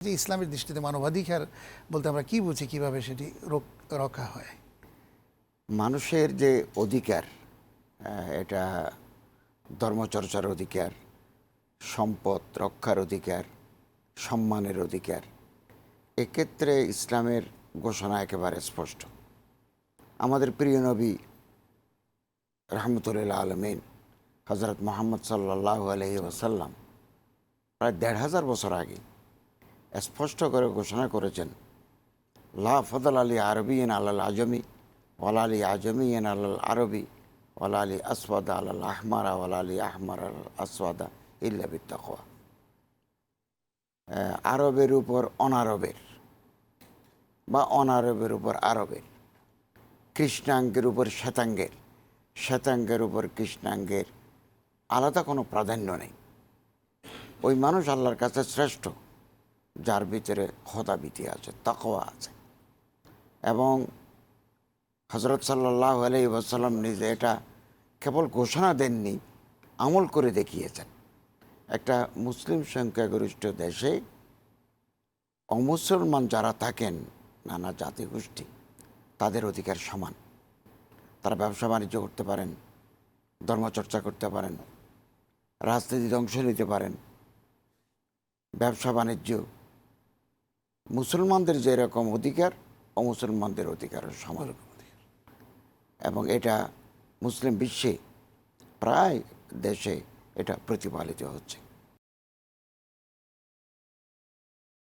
যে ইসলামের দৃষ্টিতে মানবাধিকার বলতে আমরা কি বুঝি, কীভাবে সেটি রোক- রক্ষা হয়? মানুষের যে অধিকার এটা ধর্মচর্চার অধিকার, সম্পদ রক্ষার অধিকার, সম্মানের অধিকার, এক্ষেত্রে ইসলামের ঘোষণা একেবারে স্পষ্ট। আমাদের প্রিয় নবী রহমতুল্লাহ আলমিন হজরত মোহাম্মদ সাল্লাহ আলহি ওসাল্লাম প্রায় দেড় হাজার বছর আগে স্পষ্ট করে ঘোষণা করেছেন। লা ফদল আলী আরবিন আলাল আজমি ওলা আলী আজমিন আলাল আরবি ওলা আলী আসওয়াদা আলাল আহমারা ওলা আলী আহমার আলাল আসওয়াদা ইল্লা বিত্তাকওয়া আরবের উপর অনারবের বা অনারবের উপর আরবের, কৃষ্ণাঙ্গের উপর শ্বেতাঙ্গের শ্বেতাঙ্গের উপর কৃষ্ণাঙ্গের আলাদা কোনো প্রাধান্য নেই। ওই মানুষ আল্লাহর কাছে শ্রেষ্ঠ। যার ভিতরে হতাবিতি আছে, তাকওয়া আছে। এবং হজরত সাল্লাহ ওয়াসাল্লাম নিজে এটা কেবল ঘোষণা দেননি, আমল করে দেখিয়েছেন। একটা মুসলিম সংখ্যাগরিষ্ঠ দেশে অমুসলমান যারা থাকেন, নানা জাতিগোষ্ঠী, তাদের অধিকার সমান। তারা ব্যবসা বাণিজ্য করতে পারেন, ধর্মচর্চা করতে পারেন রাজনীতিতে অংশ নিতে পারেন, ব্যবসা বাণিজ্য মুসলমানদের যেরকম অধিকার, অমুসলমানদের অধিকার সমান এবং এটা মুসলিম বিশ্বে, প্রায় দেশে এটা প্রতিপালিত হচ্ছে।